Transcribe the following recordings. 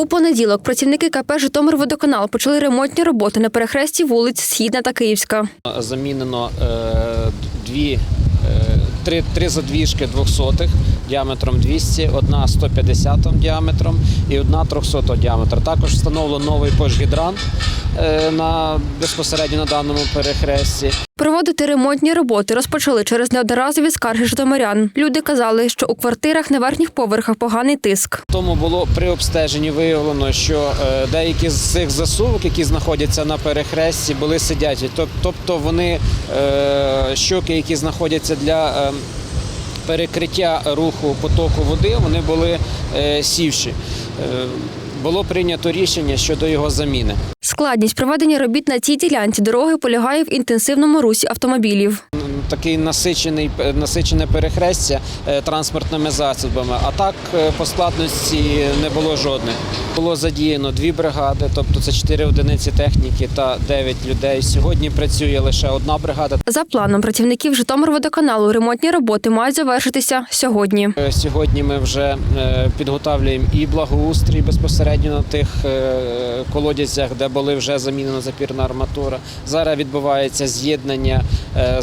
У понеділок працівники КП «Житомирводоканал» почали ремонтні роботи на перехресті вулиць Східна та Київська. Замінено е, дві, е, три, три задвіжки 200 діаметром 200, одна 150 діаметром і одна 300 діаметр. Також встановлено новий пожгідрант е, на, безпосередньо на даному перехресті. Проводити ремонтні роботи розпочали через неодноразові скарги житомирян. Люди казали, що у квартирах на верхніх поверхах поганий тиск. Тому було при обстеженні виявлено, що е, деякі з цих засувок, які знаходяться на перехресті, були сидячі. Тобто вони е, щоки, які знаходяться для е, перекриття руху потоку води, вони були е, сівші. Е, Було прийнято рішення щодо його заміни. Складність проведення робіт на цій ділянці дороги полягає в інтенсивному русі автомобілів. Такий насичений насичене перехрестя е, транспортними засобами. А так е, по складності не було жодних. Було задіяно дві бригади, тобто це чотири одиниці техніки та дев'ять людей. Сьогодні працює лише одна бригада. За планом працівників Житомирводоканалу ремонтні роботи мають завершитися сьогодні. Е, Сьогодні ми вже е, підготовлюємо і благоустрій безпосередньо на тих е, колодязях, де були вже замінена запірна арматура. Зараз відбувається з'єднання е,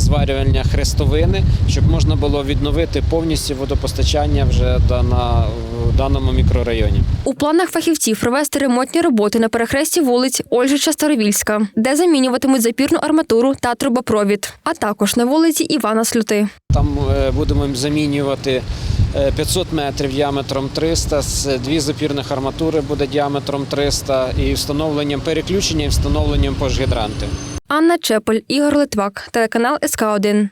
зварювання хрестовини, щоб можна було відновити повністю водопостачання вже на- в даному мікрорайоні. У планах фахівців провести ремонтні роботи на перехресті вулиць Ольжича Старовільська, де замінюватимуть запірну арматуру та трубопровід, а також на вулиці Івана Слюти. Там е, будемо замінювати е, 500 метрів діаметром 300, з дві запірних арматури буде діаметром 300 і встановленням переключення і встановленням пожгідранти. Анна Чепель, Ігор Литвак, телеканал СК 1